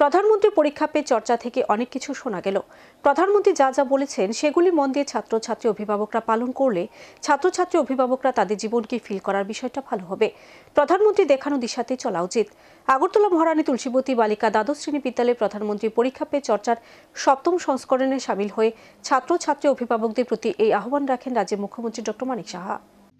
প্রধানমন্ত্রী পরীক্ষা পে চর্চা থেকে অনেক কিছু শোনা গেল। প্রধানমন্ত্রী যা যা বলেছেন, সেগুলি মন দিয়ে ছাত্রছাত্রী অভিভাবকরা পালন করলে ছাত্রছাত্রী অভিভাবকরা তাদের জীবনকে ফিল করার বিষয়টা ভালো হবে। প্রধানমন্ত্রী দেখানো দিশাতে চলা উচিত। আগরতলা মহারানী তুলসীবতী বালিকা দ্বাদশ শ্রেণি বিদ্যালয়ে প্রধানমন্ত্রী পরীক্ষা পে চর্চার সপ্তম সংস্করণে সামিল হয়ে ছাত্রছাত্রী অভিভাবকদের প্রতি এই আহ্বান রাখেন রাজ্যের মুখ্যমন্ত্রী ডক্টর মানিক সাহা।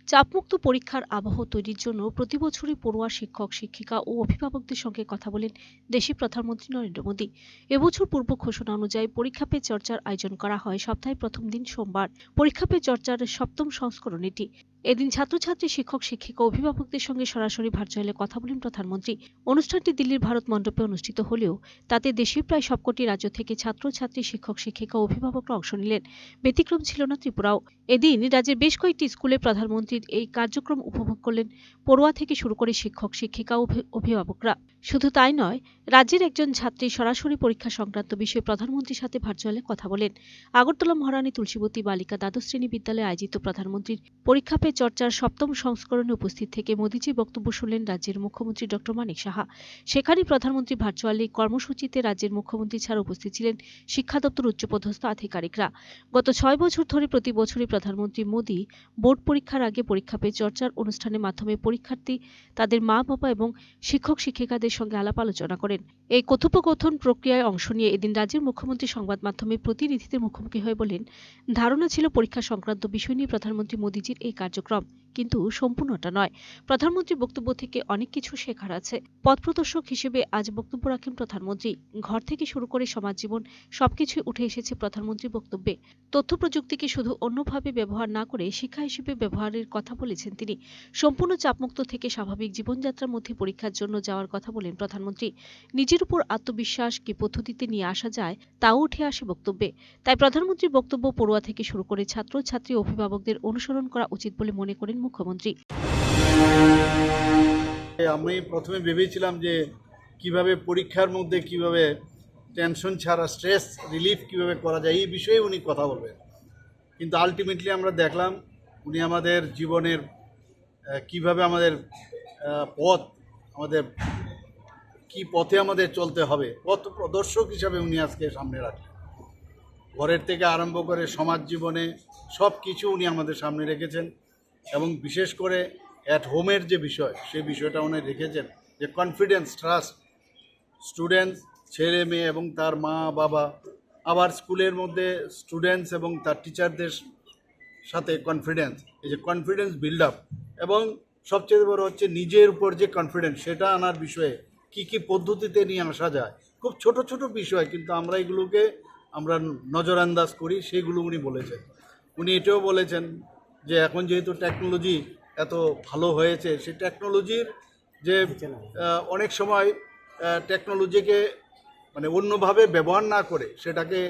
চাপমুক্ত পরীক্ষার আবহ তৈরির জন্য প্রতিবছরই পড়ুয়া শিক্ষক, শিক্ষিকা ও অভিভাবকদের সঙ্গে কথা বলেন দেশি প্রধানমন্ত্রী নরেন্দ্র মোদী। এবছর পূর্ব ঘোষণা অনুযায়ী পরীক্ষা পে চর্চার আয়োজন করা হয় সপ্তাহের প্রথম দিন সোমবার। পরীক্ষা পে চর্চার সপ্তম সংস্করণ এটি। এদিন ছাত্রছাত্রী, শিক্ষক, শিক্ষিকা, অভিভাবকদের সঙ্গে সরাসরি ভার্চুয়ালে কথা বলেন প্রধানমন্ত্রী। অনুষ্ঠানটি দিল্লির ভারত মণ্ডপে অনুষ্ঠিত হলেও তাতে দেশের প্রায় সবকটি রাজ্য থেকে ছাত্রছাত্রী, শিক্ষক, শিক্ষিকা, অভিভাবকরা অংশ নিলেন। ব্যতিক্রম ছিল না ত্রিপুরাও। এদিন রাজ্যের বেশ কয়েকটি স্কুলে প্রধানমন্ত্রীর এই কার্যক্রম উপভোগ করলেন পড়ুয়া থেকে শুরু করে শিক্ষক, শিক্ষিকা অভিভাবকরা। শুধু তাই নয়, রাজ্যের একজন ছাত্রী সরাসরি পরীক্ষা সংক্রান্ত বিষয়ে প্রধানমন্ত্রীর সাথে ভার্চুয়ালে কথা বলেন। আগরতলা মহারানী তুলসীবতী বালিকা দ্বাদশ শ্রেণি বিদ্যালয়ে আয়োজিত প্রধানমন্ত্রীর পরীক্ষা পে চর্চার সপ্তম সংস্করণে উপস্থিত থেকে মোদীজির বক্তব্য শুনলেন রাজ্যের মুখ্যমন্ত্রী ডক্টর মানিক সাহা। সেখানে প্রধানমন্ত্রী ভার্চুয়ালি কর্মসূচিতে রাজ্যের মুখ্যমন্ত্রী ছাড়া উপস্থিত ছিলেন শিক্ষা দপ্তর উচ্চপদস্থ আধিকারিকরা। গত ছয় বছর ধরে প্রতি বছরই প্রধানমন্ত্রী মোদী বোর্ড পরীক্ষার আগে পরীক্ষা পে চর্চার অনুষ্ঠানের মাধ্যমে পরীক্ষার্থী, তাদের মা বাবা এবং শিক্ষক, শিক্ষিকাদের সঙ্গে আলাপ আলোচনা করেন। এই কথোপকথন প্রক্রিয়ায় অংশ নিয়ে এদিন রাজ্যের মুখ্যমন্ত্রী সংবাদ মাধ্যমে প্রতিনিধিদের মুখোমুখি হয়ে বলেন, ধারণা ছিল পরীক্ষা সংক্রান্ত বিষয় নিয়ে প্রধানমন্ত্রী মোদীজির এই কার্যক্রম কিন্তু সম্পূর্ণটা নয়। প্রধানমন্ত্রীর বক্তব্য থেকে অনেক কিছু শেখার আছে। পথপ্রদর্শক হিসেবে আজ বক্তব্য রাখেন প্রধানমন্ত্রী। ঘর থেকে শুরু করে সমাজ জীবন সবকিছুই উঠে এসেছে প্রধানমন্ত্রীর বক্তব্যে। তথ্য প্রযুক্তিকে শুধু অন্যভাবে ব্যবহার না করে শিক্ষা হিসেবে ব্যবহারের কথা বলেছেন তিনি। সম্পূর্ণ চাপমুক্ত থেকে স্বাভাবিক জীবনযাত্রার মধ্যে পরীক্ষার জন্য যাওয়ার কথা বলেন প্রধানমন্ত্রী। নিজের উপর আত্মবিশ্বাস কি পদ্ধতিতে নিয়ে আসা যায়, তাও উঠে আসে বক্তব্যে। তাই প্রধানমন্ত্রীর বক্তব্য পড়ুয়া থেকে শুরু করে ছাত্র ছাত্রী অভিভাবকদের অনুসরণ করা উচিত বলে মনে করেন মুখ্যমন্ত্রী। আমি প্রথমে ভেবেছিলাম যে কীভাবে পরীক্ষার মধ্যে কীভাবে টেনশন ছাড়া, স্ট্রেস রিলিফ কীভাবে করা যায়, এই বিষয়ে উনি কথা বলবেন। কিন্তু আলটিমেটলি আমরা দেখলাম উনি আমাদের জীবনের কীভাবে আমাদের পথ, আমাদের কি পথে আমাদের চলতে হবে, পথ প্রদর্শক হিসাবে উনি আজকে সামনে রাখলেন। ঘরের থেকে আরম্ভ করে সমাজ জীবনে সব কিছু উনি আমাদের সামনে রেখেছেন। এবং বিশেষ করে অ্যাট হোমের যে বিষয় সেই বিষয়টা উনি রেখেছেন যে কনফিডেন্স ট্রাস্ট স্টুডেন্টস ছেলে মেয়ে এবং তার মা, বাবা, আবার স্কুলের মধ্যে স্টুডেন্টস এবং তার টিচারদের সাথে কনফিডেন্স এই যে কনফিডেন্স বিল্ড আপ এবং সবচেয়ে বড় হচ্ছে নিজের উপর যে কনফিডেন্স সেটা আনার বিষয়ে কি কি পদ্ধতিতে নিয়ে আসা যায়। খুব ছোট ছোট বিষয়, কিন্তু আমরা এগুলোকে আমরা নজরান্দাজ করি, সেগুলো উনি বলেছেন। উনি এটাও বলেছেন যে এখন যেহেতু টেকনোলজি এত ভালো হয়েছে, সেই টেকনোলজির যে অনেক সময় টেকনোলজিকে মানে অন্যভাবে ব্যবহার না করে সেটাকে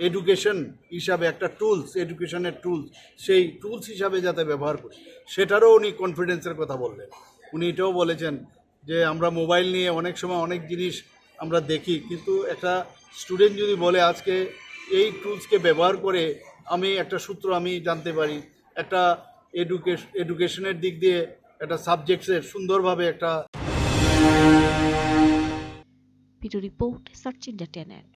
এডুকেশন হিসাবে একটা টুলস এডুকেশনের টুলস সেই টুলস হিসাবে যাতে ব্যবহার করি। সেটারও উনি কনফিডেন্সের কথা বললেন। উনি এটাও বলেছেন যে, আমরা মোবাইল নিয়ে অনেক সময় অনেক জিনিস আমরা দেখি, কিন্তু একটা স্টুডেন্ট যদি বলে, আজকে এই টুলসকে ব্যবহার করে আমি একটা সূত্র আমি জানতে পারি একটা এডুকেশন এডুকেশনের দিক দিয়ে একটা সাবজেক্টসের সুন্দরভাবে একটা রিপোর্ট সার্চ ইন্ডিয়া টেনেট